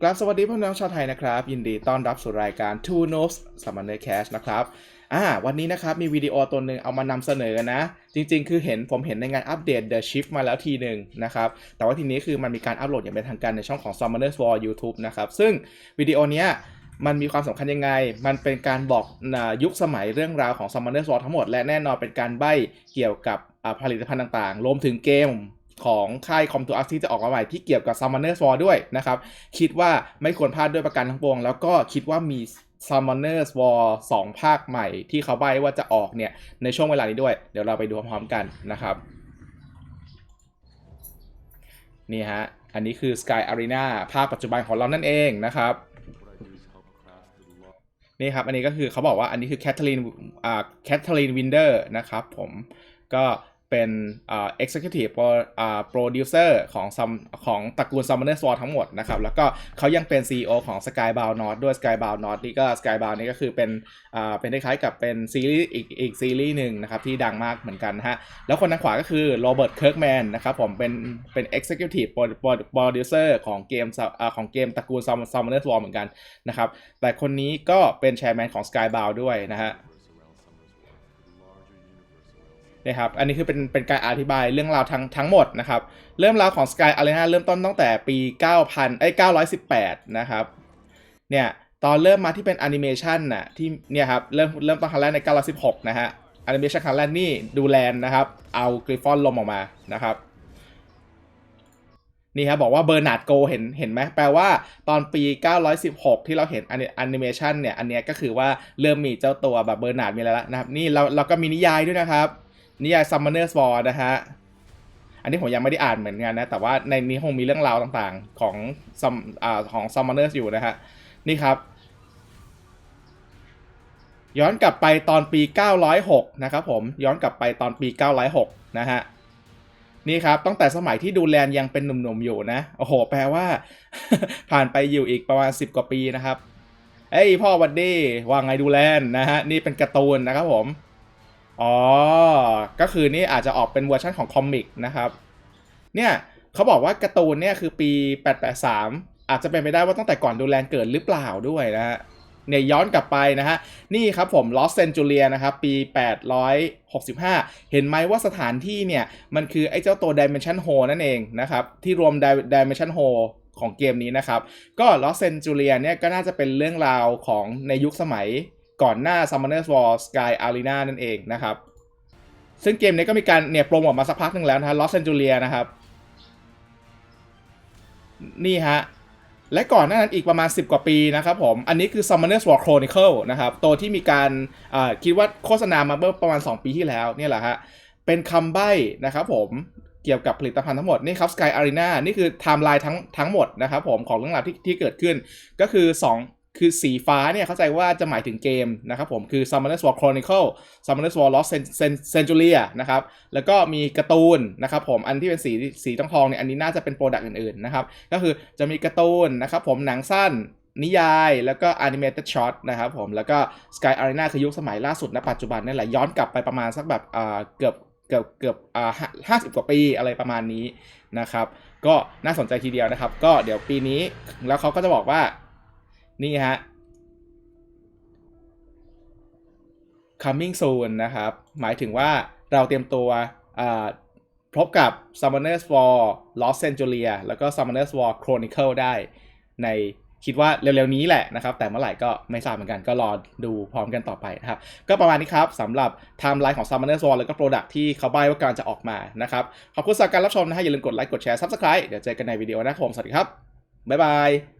กราบสวัสดีพ่อน้องชาวไทยนะครับ ยินดีต้อนรับสู่รายการ Two Notes Summoner Cash นะครับอ่าวันนี้นะครับมีวิดีโอตัวหนึ่งเอามานำเสนอนะ จริงๆ คือเห็นผมเห็นในงานอัปเดต The Shift มาแล้วทีหนึ่งนะครับ แต่ว่าทีนี้คือมันมีการอัปโหลดอย่างเป็นทางการในช่องของ Summoners War YouTube นะครับ ซึ่งวิดีโอเนี้ยมันมีความสำคัญยังไง มันเป็นการบอกยุคสมัยเรื่องราวของ Summoners War ทั้งหมด และแน่นอนเป็นการใบ้เกี่ยวกับผลิตภัณฑ์ต่างๆ รวมถึงเกม ของค่ายคอมตัวอักที่จะออกมาใหม่ที่เกี่ยวกับ Summoners War ด้วยนะครับ คิดว่าไม่ควรพลาดด้วยประการทั้งปวง แล้วก็คิดว่ามี Summoners War 2 ภาคใหม่ที่เขาใบ้ว่าจะออกเนี่ย ในช่วงเวลานี้ด้วย เดี๋ยวเราไปดูพร้อมๆกันนะครับ นี่ฮะ อันนี้คือ Sky Arena ภาคปัจจุบันของเรานั่นเองนะครับนี่ครับ อันนี้ก็คือเขาบอกว่าอันนี้คือแคทเธอรีนอ่าแคทเธอรีนวินเดอร์นะครับผมก็ เป็นอ่า executive pro อ่า producer ของซัมของตระกูล Summoner Sword ทั้งหมดนะครับ แล้วก็เขายังเป็น CEO ของ Skybound North ด้วย Skybound North นี่ก็ Skybound นี่ก็คือเป็นอ่าเป็นคล้ายๆกับเป็นซีรีส์อีกอีกซีรีส์หนึ่งนะครับ ที่ดังมากเหมือนกันนะฮะ แล้วคนทางขวาก็คือโรเบิร์ตเคิร์กแมนนะครับผมเป็นเป็น executive pro- pro- producer ของเกมอ่าของเกมตระกูล Summoner Sword เหมือนกันนะครับ แต่คนนี้ก็เป็นแชร์แมนของ Skybound ด้วยนะฮะ นะครับ อันนี้คือเป็นเป็นการอธิบายเรื่องราวทั้งทั้งหมดนะครับ เริ่มราวของ Sky Arena เริ่มต้นตั้งแต่ปี 9000เอ้ย918 นะครับ เนี่ยตอนเริ่มมาที่เป็นแอนิเมชันน่ะที่เนี่ยครับเริ่มเริ่มต้นครั้งแรกใน 916 นะฮะแอนิเมชันครั้งแรกนี่ดูแลนนะครับเอากริฟฟอนลมออกมานะครับนี่ครับบอกว่าเบอร์นาร์ดโกเห็นเห็นไหมแปลว่าตอนปี 916 ที่เราเห็นแอนิเมชันเนี่ย อันเนี้ยก็คือว่าเริ่มมีเจ้าตัวแบบเบอร์นาร์ดมีแล้วนะครับ นี่เราเราก็มีนิยายด้วยนะครับ นิยาย Summoner's War นะฮะ อันนี้ผมยังไม่ได้อ่านเหมือนกันนะ แต่ว่าในนี้คงมีเรื่องราวต่างๆของซัมอ่าของ Summoners อยู่นะฮะ นี่ครับ ย้อนกลับไปตอนปี 906 นะครับผม ย้อนกลับไปตอนปี 906 นะฮะ นี่ครับ ตั้งแต่สมัยที่ดูแลนยังเป็นหนุ่มๆอยู่นะ โอ้โห แปลว่า ผ่านไปอยู่อีกประมาณ 10 กว่าปีนะครับ เอ้ยพ่อวันดีว่าไงดูแลนนะฮะ นี่เป็นการ์ตูนนะครับผม อ๋อ ก็คือนี่อาจจะออกเป็นเวอร์ชันของคอมิกนะครับ เนี่ยเขาบอกว่าการ์ตูนเนี่ยคือปี 883 อาจจะเป็นไปได้ว่าตั้งแต่ก่อนดูแลนเกิดหรือเปล่าด้วยนะฮะ เนี่ยย้อนกลับไปนะฮะ นี่ครับผม Lost Centuria นะครับ ปี 865 เห็นไหมว่าสถานที่เนี่ย มันคือไอ้เจ้าตัว Dimension Hole นั่นเองนะครับ ที่รวม Dimension Hole ของเกมนี้นะครับ ก็ Lost Centuria เนี่ยก็น่าจะเป็นเรื่องราวของในยุคสมัย ก่อนหน้า Summoner's War Sky Arena นั่นเองนะครับ ซึ่งเกมนี้ก็มีการเนี่ยโปรโมทมาสักพักหนึ่งแล้วนะฮะ Lost Centuria นะครับ นี่ฮะ และก่อนหน้านั้นอีกประมาณ 10 กว่าปีนะครับผม อันนี้คือ Summoner's War Chronicle นะครับ ตัวที่มีการคิดว่าโฆษณามาเมื่อประมาณ 2 ปีที่แล้วเนี่ยแหละฮะ เป็นคำใบ้นะครับผมเกี่ยวกับผลิตภัณฑ์ทั้งหมด นี่ครับ Sky Arena นี่คือไทม์ไลน์ทั้งทั้งหมดนะครับผมของเรื่องราวที่ที่เกิดขึ้นก็คือ 2 คือสีฟ้าเนี่ยเข้าใจว่าจะหมายถึงเกมนะครับผมคือ Summoner's War Chronicle Summoner's War Lost Cen- Cen- Centuria นะครับแล้วก็มีการ์ตูนนะครับผมอันที่เป็นสีสีทองทองเนี่ยอันนี้น่าจะเป็นโปรดักต์อื่นๆนะครับก็คือจะมีการ์ตูนนะครับผมหนังสั้นนิยาย แล้วก็ animated short นะครับผมแล้วก็ Sky Arena คือยุคสมัยล่าสุดณปัจจุบันนี่แหละย้อนกลับไปประมาณสักแบบอ่าเกือบเกือบเกือบอ่าห้าสิบกว่าปีอะไรประมาณนี้นะครับก็น่าสนใจทีเดียวนะครับ ก็เดี๋ยวปีนี้แล้วเขาก็จะบอกว่า นี่ฮะ coming soon นะครับ หมายถึงว่าเราเตรียมตัวพบกับ Summoners War Lost Centuria แล้วก็ Summoners War Chronicle ได้ ในคิดว่าเร็วๆนี้แหละนะครับ แต่เมื่อไหร่ก็ไม่ทราบเหมือนกันก็รอดูพร้อมกันต่อไปนะครับ ก็ประมาณนี้ครับสำหรับไทม์ไลน์ของ Summoners War แล้วก็ Product ที่เขาใบ้ว่ากำลังจะออกมานะครับ ขอบคุณสำหรับการรับชมนะฮะอย่าลืมกดไลค์กดแชร์ Subscribe เดี๋ยวเจอกันในวิดีโอหนะครับผมสวัสดีครับ บ๊ายบาย